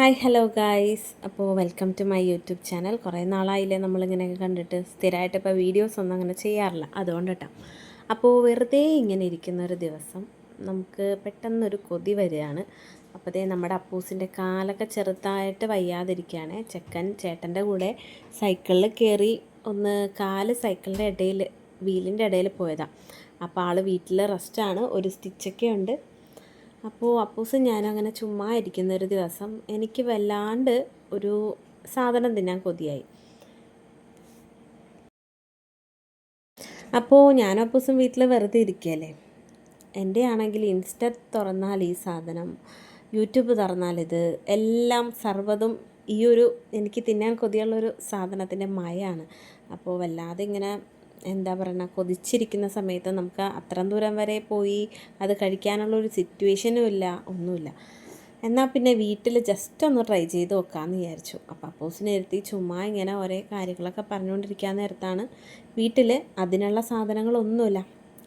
Hi hello guys. അപ്പോൾ welcome to my YouTube channel. കുറേ നാളായില്ലേ നമ്മളിങ്ങനെയൊക്കെ കണ്ടിട്ട് സ്ഥിരമായിട്ട് ഇപ്പോൾ വീഡിയോസ് ഒന്നും അങ്ങനെ ചെയ്യാറില്ല. അതുകൊണ്ട് കേട്ടോ അപ്പോൾ വെറുതെ ഇങ്ങനെ ഇരിക്കുന്ന ഒരു ദിവസം നമുക്ക് പെട്ടെന്നൊരു കൊതി വരികയാണ്. അപ്പോഴത്തേ നമ്മുടെ അപ്പൂസിന്റെ കാലൊക്കെ ചെറുതായിട്ട് വയ്യാതിരിക്കുകയാണ്. ചെക്കൻ ചേട്ടന്റെ കൂടെ സൈക്കിളിൽ കയറി ഒന്ന് കാൽ സൈക്കിളിന്റെ ഇടയിൽ വീലിന്റെ ഇടയിൽ പോയതാണ് അപ്പോൾ ആൾ വീട്ടിൽ റെസ്റ്റാണ് ഒരു സ്റ്റിച്ചൊക്കെ ഉണ്ട്. അപ്പോൾ അപ്പൂസ് ഞാനങ്ങനെ ചുമ്മാ ഇരിക്കുന്ന ഒരു ദിവസം എനിക്ക് വല്ലാണ്ട് ഒരു സാധനം തിന്നാൻ കൊതിയായി. അപ്പോൾ ഞാനും അപ്പൂസും വീട്ടിൽ വെറുതെ ഇരിക്കുകയല്ലേ എന്റെ ആണെങ്കിൽ ഇൻസ്റ്റ തുറന്നാൽ ഈ സാധനം യൂട്യൂബ് തുറന്നാൽ ഇത് എല്ലാം സർവതും ഈ ഒരു എനിക്ക് തിന്നാൻ കൊതിയുള്ളൊരു സാധനത്തിന്റെ മയാണ് അപ്പോൾ വല്ലാതെ ഇങ്ങനെ എന്താ പറയുക കൊതിച്ചിരിക്കുന്ന സമയത്ത് നമുക്ക് അത്രയും ദൂരം വരെ പോയി അത് കഴിക്കാനുള്ളൊരു സിറ്റുവേഷനും ഇല്ല ഒന്നുമില്ല. എന്നാൽ പിന്നെ വീട്ടിൽ ജസ്റ്റ് ഒന്ന് ട്രൈ ചെയ്ത് നോക്കാമെന്ന് വിചാരിച്ചു. അപ്പോൾ അപ്പോസിനെ ഇരുത്തി ചുമ്മാ ഇങ്ങനെ ഓരോ കാര്യങ്ങളൊക്കെ പറഞ്ഞുകൊണ്ടിരിക്കാൻ നേരത്താണ് വീട്ടിൽ അതിനുള്ള സാധനങ്ങളൊന്നുമില്ല.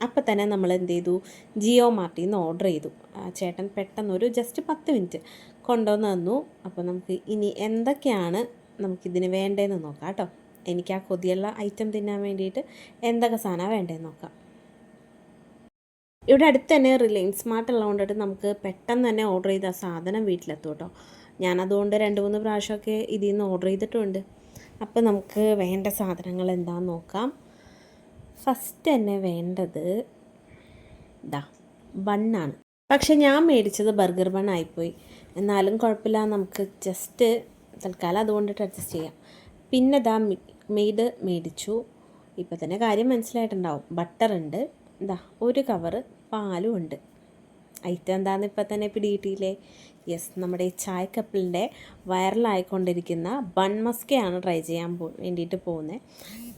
അപ്പം തന്നെ നമ്മൾ എന്ത് ചെയ്തു? ജിയോ മാർട്ടിൽ നിന്ന് ഓർഡർ ചെയ്തു. ചേട്ടൻ പെട്ടെന്ന് ഒരു ജസ്റ്റ് പത്ത് മിനിറ്റ് കൊണ്ടുവന്ന് തന്നു. അപ്പോൾ നമുക്ക് ഇനി എന്തൊക്കെയാണ് നമുക്കിതിന് വേണ്ടതെന്ന് നോക്കാം കേട്ടോ. എനിക്ക് ആ കൊതിയുള്ള ഐറ്റം തിന്നാൻ വേണ്ടിയിട്ട് എന്തൊക്കെ സാധനമാണ് വേണ്ടതെന്ന് നോക്കാം. ഇവിടെ അടുത്ത് തന്നെ റിലയൻസ് സ്മാർട്ട് ഉള്ളതുകൊണ്ടിട്ട് നമുക്ക് പെട്ടെന്ന് തന്നെ ഓർഡർ ചെയ്ത സാധനം വീട്ടിലെത്തും കേട്ടോ. ഞാനതുകൊണ്ട് രണ്ട് മൂന്ന് പ്രാവശ്യമൊക്കെ ഇതിൽ നിന്ന് ഓർഡർ ചെയ്തിട്ടുണ്ട്. അപ്പോൾ നമുക്ക് വേണ്ട സാധനങ്ങൾ എന്താണെന്ന് നോക്കാം. ഫസ്റ്റ് തന്നെ വേണ്ടത് ഇതാ ബണ്ണാണ് പക്ഷെ ഞാൻ മേടിച്ചത് ബർഗർ ബൺ ആയിപ്പോയി. എന്നാലും കുഴപ്പമില്ല നമുക്ക് ജസ്റ്റ് തൽക്കാലം അതുകൊണ്ടിട്ട് അഡ്ജസ്റ്റ് ചെയ്യാം. പിന്നെ ദാ മെയ്ഡ് മേടിച്ചു. ഇപ്പോൾ തന്നെ കാര്യം മനസ്സിലായിട്ടുണ്ടാവും. ബട്ടർ ഉണ്ട്. എന്താ ഒരു കവറ് പാലും ഉണ്ട്. ഐറ്റം എന്താണെന്ന് ഇപ്പം തന്നെ പിടിയിട്ടില്ലേ യെസ് നമ്മുടെ ഈ ചായ കപ്പിളിന്റെ വൈറലായിക്കൊണ്ടിരിക്കുന്ന ബൺ മസ്കയാണ് ട്രൈ ചെയ്യാൻ പോ വേണ്ടിയിട്ട് പോകുന്നത്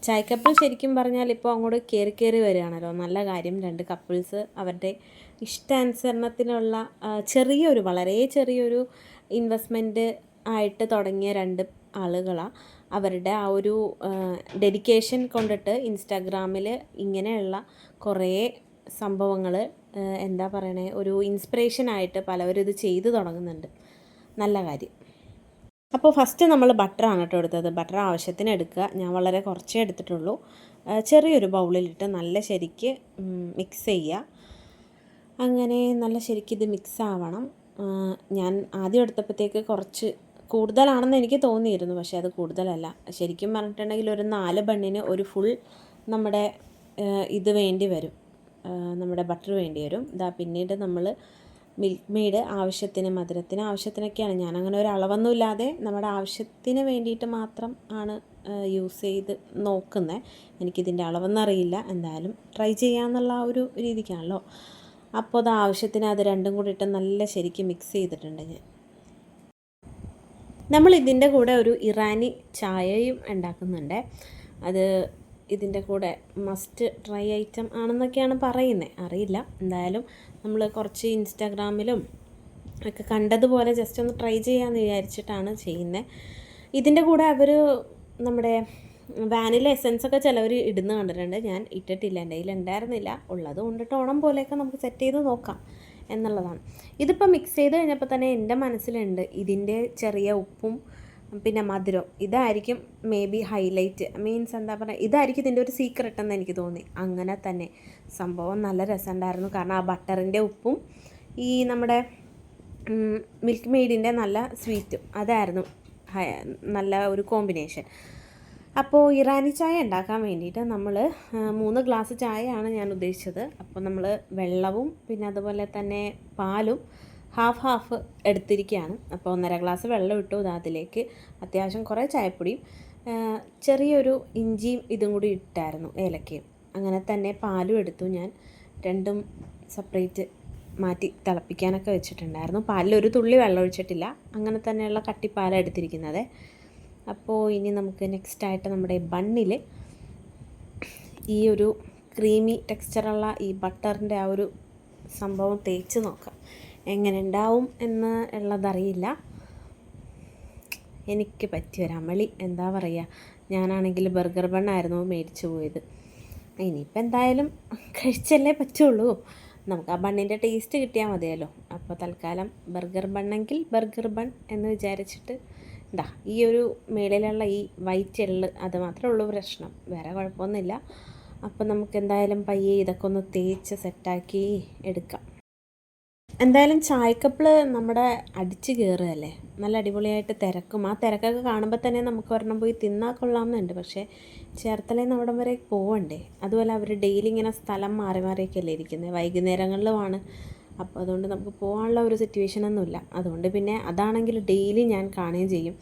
ചായ കപ്പിൾ ശരിക്കും പറഞ്ഞാൽ ഇപ്പോൾ അങ്ങോട്ട് കയറി കയറി വരികയാണല്ലോ. നല്ല കാര്യം രണ്ട് കപ്പിൾസ് അവരുടെ ഇഷ്ടാനുസരണത്തിനുള്ള ചെറിയൊരു വളരെ ചെറിയൊരു ഇൻവെസ്റ്റ്മെന്റ് ആയിട്ട് തുടങ്ങിയ രണ്ട് ആളുകളാണ് അവരുടെ ആ ഒരു ഡെഡിക്കേഷൻ കൊണ്ടിട്ട് ഇൻസ്റ്റാഗ്രാമിൽ ഇങ്ങനെയുള്ള കുറേ സംഭവങ്ങൾ എന്താ പറയണേ ഒരു ഇൻസ്പിറേഷൻ ആയിട്ട് പലവരും ഇത് ചെയ്തു തുടങ്ങുന്നുണ്ട്. നല്ല കാര്യം. അപ്പോൾ ഫസ്റ്റ് നമ്മൾ ബട്ടറാണ് കേട്ടോ എടുത്തത്. ബട്ടർ ആവശ്യത്തിന് എടുക്കുക. ഞാൻ വളരെ കുറച്ചേ എടുത്തിട്ടുള്ളൂ. ചെറിയൊരു ബൗളിലിട്ട് നല്ല ശരിക്ക് മിക്സ് ചെയ്യുക. അങ്ങനെ നല്ല ശരിക്ക് ഇത് മിക്സ് ആവണം. ഞാൻ ആദ്യം എടുത്തപ്പോഴത്തേക്ക് കുറച്ച് കൂടുതലാണെന്ന് എനിക്ക് തോന്നിയിരുന്നു പക്ഷേ അത് കൂടുതലല്ല. ശരിക്കും പറഞ്ഞിട്ടുണ്ടെങ്കിൽ ഒരു നാല് ബണ്ണിന് ഒരു ഫുൾ നമ്മുടെ ഇത് വേണ്ടി വരും. നമ്മുടെ ബട്ടർ വേണ്ടി വരും. ഇതാ പിന്നീട് നമ്മൾ മിൽക്ക് മെയ്ഡ് ആവശ്യത്തിന് മധുരത്തിന് ആവശ്യത്തിനൊക്കെയാണ്. ഞാൻ അങ്ങനെ ഒരു അളവൊന്നുമില്ലാതെ നമ്മുടെ ആവശ്യത്തിന് വേണ്ടിയിട്ട് മാത്രം ആണ് യൂസ് ചെയ്ത് നോക്കുന്നത് എനിക്കിതിന്റെ അളവൊന്നും അറിയില്ല. എന്തായാലും ട്രൈ ചെയ്യാമെന്നുള്ള ആ ഒരു രീതിക്കാണല്ലോ. അപ്പോൾ അത് ആവശ്യത്തിന് അത് രണ്ടും കൂടി ഇട്ട് നല്ല ശരിക്കും മിക്സ് ചെയ്തിട്ടുണ്ട് ഞാൻ. നമ്മൾ ഇതിന്റെ കൂടെ ഒരു ഇറാനി ചായയും ഉണ്ടാക്കുന്നുണ്ട്. അത് ഇതിന്റെ കൂടെ മസ്റ്റ് ട്രൈ ഐറ്റം ആണെന്നൊക്കെയാണ് പറയുന്നത് അറിയില്ല. എന്തായാലും നമ്മൾ കുറച്ച് ഇൻസ്റ്റാഗ്രാമിലും ഒക്കെ കണ്ടതുപോലെ ജസ്റ്റ് ഒന്ന് ട്രൈ ചെയ്യാമെന്ന് വിചാരിച്ചിട്ടാണ് ചെയ്യുന്നത് ഇതിന്റെ കൂടെ അവർ നമ്മുടെ വാനില എസൻസ് ഒക്കെ ചിലവർ ഇടുന്ന കണ്ടിട്ടുണ്ട്. ഞാൻ ഇട്ടിട്ടില്ല. എന്റെ കയ്യിൽ ഉണ്ടായിരുന്നില്ല. ഉള്ളത് കൊണ്ടിട്ട് ഓണം പോലെയൊക്കെ നമുക്ക് സെറ്റ് ചെയ്ത് നോക്കാം. എന്നുള്ളതാണ്. ഇതിപ്പോൾ മിക്സ് ചെയ്ത് കഴിഞ്ഞപ്പോൾ തന്നെ എന്റെ മനസ്സിലുണ്ട് ഇതിന്റെ ചെറിയ ഉപ്പും പിന്നെ മധുരം. ഇതായിരിക്കും മേ ബി ഹൈലൈറ്റ് മീൻസ് എന്താ പറയുക ഇതായിരിക്കും ഇതിന്റെ ഒരു സീക്രട്ട് എന്ന് എനിക്ക് തോന്നി. അങ്ങനെ തന്നെ. സംഭവം നല്ല രസമുണ്ടായിരുന്നു. കാരണം ആ ബട്ടറിന്റെ ഉപ്പും ഈ നമ്മുടെ മിൽക്ക് മെയ്ഡിന്റെ നല്ല സ്വീറ്റും അതായിരുന്നു. നല്ല ഒരു കോമ്പിനേഷൻ അപ്പോൾ ഇറാനി ചായ ഉണ്ടാക്കാൻ വേണ്ടിയിട്ട് നമ്മൾ മൂന്ന് ഗ്ലാസ് ചായയാണ് ഞാൻ ഉദ്ദേശിച്ചത്. അപ്പോൾ നമ്മൾ വെള്ളവും പിന്നെ അതുപോലെ തന്നെ പാലും ഹാഫ് ഹാഫ് എടുത്തിരിക്കുകയാണ്. അപ്പോൾ ഒന്നര ഗ്ലാസ് വെള്ളം ഇട്ടു അതിലേക്ക്. അത്യാവശ്യം കുറേ ചായപ്പൊടിയും ചെറിയൊരു ഇഞ്ചിയും ഇതും കൂടി ഇട്ടായിരുന്നു ഏലക്കയും. അങ്ങനെ തന്നെ പാലും എടുത്തു ഞാൻ. രണ്ടും സെപ്പറേറ്റ് മാറ്റി തിളപ്പിക്കാനൊക്കെ വെച്ചിട്ടുണ്ടായിരുന്നു. പാലിൽ ഒരു തുള്ളി വെള്ളം ഒഴിച്ചിട്ടില്ല. അങ്ങനെ തന്നെയുള്ള കട്ടിപ്പാലാണ് എടുത്തിരിക്കുന്നത്. അപ്പോൾ ഇനി നമുക്ക് നെക്സ്റ്റ് ആയിട്ട് നമ്മുടെ ബണ്ണിൽ ഈ ഒരു ക്രീമി ടെക്സ്ചറുള്ള ഈ ബട്ടറിന്റെ ആ ഒരു സംഭവം തേച്ച് നോക്കാം. എങ്ങനെ ഉണ്ടാവും എന്ന് ഉള്ളതറിയില്ല. എനിക്ക് പറ്റിയൊരു അമളി. എന്താ പറയുക? ഞാനാണെങ്കിൽ ബർഗർ ബണ്ണായിരുന്നു മേടിച്ചു പോയത്. ഇനിയിപ്പോൾ എന്തായാലും കഴിച്ചല്ലേ പറ്റുള്ളൂ. നമുക്ക് ആ ബണ്ണിന്റെ ടേസ്റ്റ് കിട്ടിയാൽ മതിയല്ലോ. അപ്പോൾ തൽക്കാലം ബർഗർ ബണ്ണെങ്കിൽ ബർഗർ ബൺ എന്ന് വിചാരിച്ചിട്ട് ഇതാ ഈ ഒരു മേളിലുള്ള ഈ വൈറ്റ് എള്ള് അത് മാത്രമേ ഉള്ളൂ പ്രശ്നം. വേറെ കുഴപ്പമൊന്നുമില്ല. അപ്പം നമുക്ക് എന്തായാലും പയ്യെ ഇതൊക്കെ ഒന്ന് തേച്ച് സെറ്റാക്കി എടുക്കാം. എന്തായാലും ചായക്കപ്പിൾ നമ്മുടെ അടിച്ച് കയറുകയല്ലേ നല്ല അടിപൊളിയായിട്ട് തിരക്കും. ആ തിരക്കൊക്കെ കാണുമ്പോൾ തന്നെ നമുക്ക് ഒരെണ്ണം പോയി തിന്നാൽ കൊള്ളാമെന്നുണ്ട്. പക്ഷേ ചേർത്തലയിൽ നിന്ന് അവിടം വരെ പോവണ്ടേ? അതുപോലെ അവർ ഡെയിലി ഇങ്ങനെ സ്ഥലം മാറി മാറിയൊക്കെ അല്ലേ ഇരിക്കുന്നത് വൈകുന്നേരങ്ങളിലുമാണ് അപ്പോൾ അതുകൊണ്ട് നമുക്ക് പോകാനുള്ള ഒരു സിറ്റുവേഷൻ ഒന്നുമില്ല അതുകൊണ്ട് പിന്നെ അതാണെങ്കിൽ ഡെയിലി ഞാൻ കാണുകയും ചെയ്യും.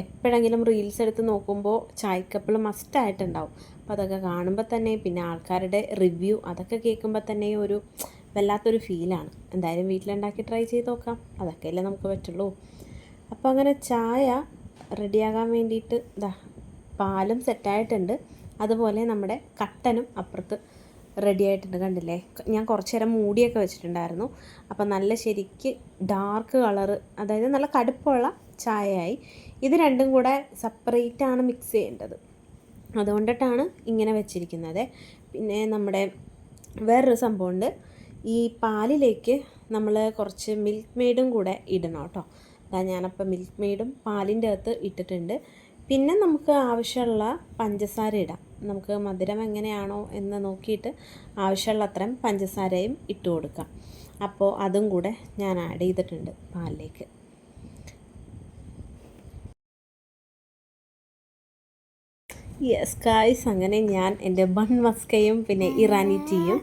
എപ്പോഴെങ്കിലും റീൽസ് എടുത്ത് നോക്കുമ്പോൾ ചായക്കപ്പിൾ മസ്റ്റായിട്ടുണ്ടാവും അപ്പോൾ അതൊക്കെ കാണുമ്പോൾ തന്നെ പിന്നെ ആൾക്കാരുടെ റിവ്യൂ അതൊക്കെ കേൾക്കുമ്പോൾ തന്നെ ഒരു വല്ലാത്തൊരു ഫീലാണ് എന്തായാലും വീട്ടിലുണ്ടാക്കി ട്രൈ ചെയ്ത് നോക്കാം. അതൊക്കെ അല്ലേ നമുക്ക് പറ്റുള്ളൂ. അപ്പോൾ അങ്ങനെ ചായ റെഡിയാകാൻ വേണ്ടിയിട്ട് ഇതാ പാലും സെറ്റായിട്ടുണ്ട് അതുപോലെ നമ്മുടെ കട്ടനും അപ്പുറത്ത് റെഡി ആയിട്ടുണ്ട് കണ്ടില്ലേ? ഞാൻ കുറച്ചു നേരം മൂടിയൊക്കെ വെച്ചിട്ടുണ്ടായിരുന്നു. അപ്പോൾ നല്ല ശരിക്ക് ഡാർക്ക് കളറ് അതായത് നല്ല കടുപ്പമുള്ള ചായയായി. ഇത് രണ്ടും കൂടെ ആണ് മിക്സ് ചെയ്യേണ്ടത്. അതുകൊണ്ടിട്ടാണ് ഇങ്ങനെ വെച്ചിരിക്കുന്നത്. പിന്നെ നമ്മുടെ വേറൊരു സംഭവമുണ്ട് ഈ പാലിലേക്ക് നമ്മൾ കുറച്ച് മിൽക്ക് മെയ്ഡും കൂടെ ഇടണം കേട്ടോ. അതാ ഞാനപ്പോൾ മിൽക്ക് മെയ്ഡും പാലിന്റെ അകത്ത് ഇട്ടിട്ടുണ്ട്. പിന്നെ നമുക്ക് ആവശ്യമുള്ള പഞ്ചസാര ഇടാം. നമുക്ക് മധുരം എങ്ങനെയാണോ എന്ന് നോക്കിയിട്ട് ആവശ്യമുള്ള അത്രയും പഞ്ചസാരയും ഇട്ട് കൊടുക്കാം. അപ്പോൾ അതും കൂടെ ഞാൻ ആഡ് ചെയ്തിട്ടുണ്ട് പാലിലേക്ക്. യെസ് കായ്സ് അങ്ങനെ ഞാൻ എന്റെ ബൺ മസ്കയും പിന്നെ ഇറാനി ടീയും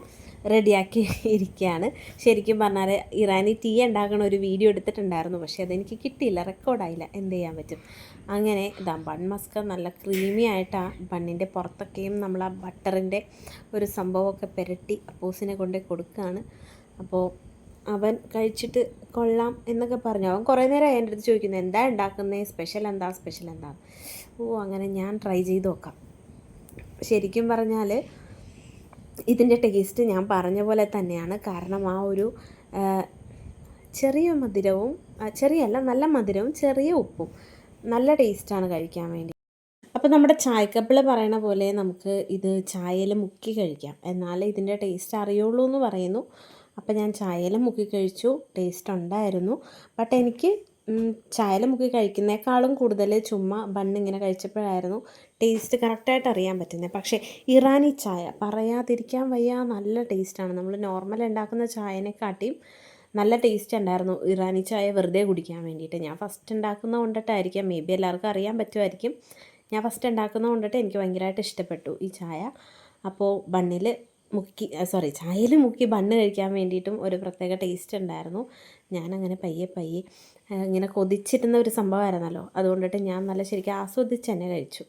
റെഡിയാക്കി ഇരിക്കുകയാണ് ശരിക്കും പറഞ്ഞാൽ ഇറാനി ടീ ഉണ്ടാക്കണ ഒരു വീഡിയോ എടുത്തിട്ടുണ്ടായിരുന്നു. പക്ഷേ അതെനിക്ക് കിട്ടിയില്ല. റെക്കോർഡായില്ല എന്ത് ചെയ്യാൻ പറ്റും? അങ്ങനെ ഇതാ ബൺ മസ്ക നല്ല ക്രീമി ആയിട്ട് ബണ്ണിന്റെ പുറത്തൊക്കെയും നമ്മൾ ആ ബട്ടറിന്റെ ഒരു സംഭവമൊക്കെ പുരട്ടി അപ്പോസിനെ കൊണ്ട് കൊടുക്കുകയാണ്. അപ്പോൾ അവൻ കഴിച്ചിട്ട് കൊള്ളാം എന്നൊക്കെ പറഞ്ഞു. അവൻ കുറേ നേരം എന്റെ അടുത്ത് ചോദിക്കുന്നത് എന്താ ഉണ്ടാക്കുന്നത് സ്പെഷ്യൽ എന്താ? സ്പെഷ്യൽ എന്താ? ഓ അങ്ങനെ ഞാൻ ട്രൈ ചെയ്ത് നോക്കാം. ശരിക്കും പറഞ്ഞാൽ ഇതിന്റെ ടേസ്റ്റ് ഞാൻ പറഞ്ഞ പോലെ തന്നെയാണ്. കാരണം ആ ഒരു ചെറിയ മധുരവും ചെറിയല്ല നല്ല മധുരവും ചെറിയ ഉപ്പും നല്ല ടേസ്റ്റാണ് കഴിക്കാൻ വേണ്ടി. അപ്പോൾ നമ്മുടെ ചായക്കപ്പിൾ പറയണ പോലെ നമുക്ക് ഇത് ചായയിൽ മുക്കി കഴിക്കാം. എന്നാലേ ഇതിന്റെ ടേസ്റ്റ് അറിയുള്ളൂ എന്ന് പറയുന്നു. അപ്പോൾ ഞാൻ ചായയിൽ മുക്കി കഴിച്ചു ടേസ്റ്റ് ഉണ്ടായിരുന്നു. ബട്ട് എനിക്ക് ചായയിൽ മുക്കി കഴിക്കുന്നേക്കാളും കൂടുതൽ ചുമ്മാ ബണ്ണിങ്ങനെ കഴിച്ചപ്പോഴായിരുന്നു ടേസ്റ്റ് കറക്റ്റായിട്ട് അറിയാൻ പറ്റുന്നത് പക്ഷേ ഇറാനി ചായ പറയാതിരിക്കാൻ വയ്യ നല്ല ടേസ്റ്റാണ് നമ്മൾ നോർമൽ ഉണ്ടാക്കുന്ന ചായനെക്കാട്ടിയും നല്ല ടേസ്റ്റ് ഉണ്ടായിരുന്നു ഇറാനി ചായ വെറുതെ കുടിക്കാൻ വേണ്ടിയിട്ട് ഞാൻ ഫസ്റ്റ് ഉണ്ടാക്കുന്ന കൊണ്ടിട്ടായിരിക്കാം. മേ ബി എല്ലാവർക്കും അറിയാൻ പറ്റുമായിരിക്കും ഞാൻ ഫസ്റ്റ് ഉണ്ടാക്കുന്ന കൊണ്ടിട്ട് എനിക്ക് ഭയങ്കരമായിട്ട് ഇഷ്ടപ്പെട്ടു ഈ ചായ. അപ്പോൾ ബണ്ണിൽ മുക്കി സോറി ചായയിൽ മുക്കി ബണ്ണ് കഴിക്കാൻ വേണ്ടിയിട്ടും ഒരു പ്രത്യേക ടേസ്റ്റ് ഉണ്ടായിരുന്നു ഞാനങ്ങനെ പയ്യെ പയ്യെ ഇങ്ങനെ കൊതിച്ചിരുന്ന ഒരു സംഭവമായിരുന്നല്ലോ. അതുകൊണ്ടിട്ട് ഞാൻ നല്ല ശരിക്കും ആസ്വദിച്ച് തന്നെ കഴിച്ചു.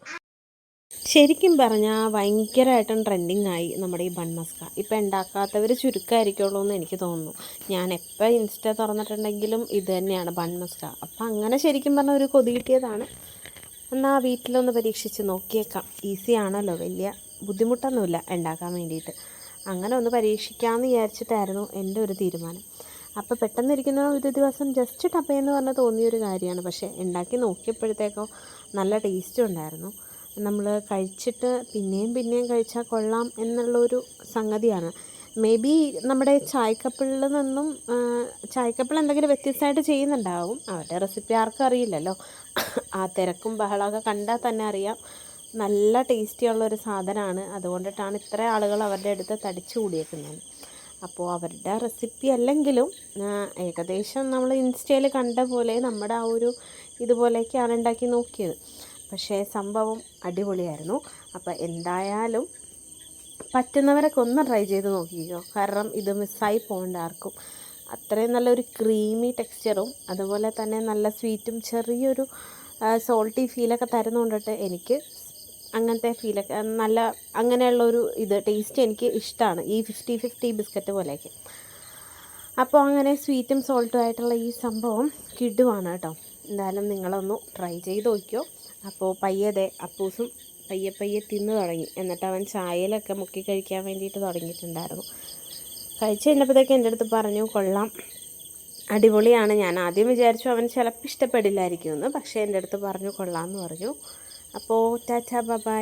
ശരിക്കും പറഞ്ഞാൽ ഭയങ്കരമായിട്ടും ട്രെൻഡിങ് ആയി നമ്മുടെ ഈ ബൺ മസ്ക ഇപ്പം ഉണ്ടാക്കാത്തവർ ചുരുക്കമായിരിക്കുള്ളൂ എന്ന് എനിക്ക് തോന്നുന്നു. ഞാൻ എപ്പോൾ ഇൻസ്റ്റ തുറന്നിട്ടുണ്ടെങ്കിലും ഇത് തന്നെയാണ് ബൺ മസ്ക അപ്പം അങ്ങനെ ശരിക്കും പറഞ്ഞാൽ ഒരു കൊതി കിട്ടിയതാണ്. എന്നാൽ വീട്ടിലൊന്ന് പരീക്ഷിച്ച് നോക്കിയേക്കാം. ഈസി ആണല്ലോ വലിയ ബുദ്ധിമുട്ടൊന്നുമില്ല ഉണ്ടാക്കാൻ വേണ്ടിയിട്ട് അങ്ങനെ ഒന്ന് പരീക്ഷിക്കാമെന്ന് വിചാരിച്ചിട്ടായിരുന്നു എന്റെ ഒരു തീരുമാനം. അപ്പോൾ പെട്ടെന്നിരിക്കുന്ന ഒരു ദിവസം ജസ്റ്റ് ടപ്പയെന്ന് പറഞ്ഞാൽ തോന്നിയൊരു കാര്യമാണ്. പക്ഷേ ഉണ്ടാക്കി നോക്കിയപ്പോഴത്തേക്കോ നല്ല ടേസ്റ്റും ഉണ്ടായിരുന്നു. നമ്മൾ കഴിച്ചിട്ട് പിന്നെയും പിന്നെയും കഴിച്ചാൽ കൊള്ളാം എന്നുള്ളൊരു സംഗതിയാണ്. മേ ബി നമ്മുടെ ചായക്കപ്പിളിൽ നിന്നും ചായക്കപ്പിൾ എന്തെങ്കിലും വ്യത്യസ്തമായിട്ട് ചെയ്യുന്നുണ്ടാവും. അവരുടെ റെസിപ്പി ആർക്കും അറിയില്ലല്ലോ. ആ തിരക്കും ബഹളമൊക്കെ കണ്ടാൽ തന്നെ അറിയാം. നല്ല ടേസ്റ്റിയുള്ള ഒരു സാധനമാണ്. അതുകൊണ്ടിട്ടാണ് ഇത്ര ആളുകൾ അവരുടെ അടുത്ത് തടിച്ചു കൂടിയേക്കുന്നത്. അപ്പോൾ അവരുടെ റെസിപ്പി അല്ലെങ്കിലും ഏകദേശം നമ്മൾ ഇൻസ്റ്റയിൽ കണ്ട പോലെ നമ്മുടെ ആ ഒരു ഇതുപോലെയൊക്കെയാണ് ഉണ്ടാക്കി നോക്കിയത്. പക്ഷേ സംഭവം അടിപൊളിയായിരുന്നു. അപ്പോൾ എന്തായാലും പറ്റുന്നവരൊക്കെ ഒന്ന് ട്രൈ ചെയ്ത് നോക്കിക്കോ. കാരണം ഇത് മിസ്സായി പോകേണ്ട ആർക്കും. അത്രയും നല്ലൊരു ക്രീമി ടെക്സ്ചറും അതുപോലെ തന്നെ നല്ല സ്വീറ്റും ചെറിയൊരു സോൾട്ടി ഫീലൊക്കെ തരുന്നുകൊണ്ടിട്ട് എനിക്ക് അങ്ങനത്തെ ഫീലൊക്കെ നല്ല അങ്ങനെയുള്ളൊരു ഇത് ടേസ്റ്റ് എനിക്ക് ഇഷ്ടമാണ് ഈ ഫിഫ്റ്റി ഫിഫ്റ്റി ബിസ്ക്കറ്റ് പോലെയൊക്കെ. അപ്പോൾ അങ്ങനെ സ്വീറ്റും സോൾട്ടും ആയിട്ടുള്ള ഈ സംഭവം കിടുവാണ് കേട്ടോ. എന്തായാലും നിങ്ങളൊന്ന് ട്രൈ ചെയ്ത് നോക്കിയോ. അപ്പോൾ പയ്യതെ അപ്പൂസും പയ്യെ പയ്യെ തിന്ന് തുടങ്ങി. എന്നിട്ട് അവൻ ചായയിലൊക്കെ മുക്കി കഴിക്കാൻ വേണ്ടിയിട്ട് തുടങ്ങിയിട്ടുണ്ടായിരുന്നു. കഴിച്ച് കഴിഞ്ഞപ്പോഴത്തേക്ക് എന്റെ അടുത്ത് പറഞ്ഞു കൊള്ളാം. അടിപൊളിയാണ്. ഞാൻ ആദ്യം വിചാരിച്ചു അവൻ ചിലപ്പോൾ ഇഷ്ടപ്പെടില്ലായിരിക്കുമെന്ന്. പക്ഷേ എന്റെ അടുത്ത് പറഞ്ഞു കൊള്ളാം എന്ന് പറഞ്ഞു. അപ്പോൾ ടാറ്റാ ബബായ്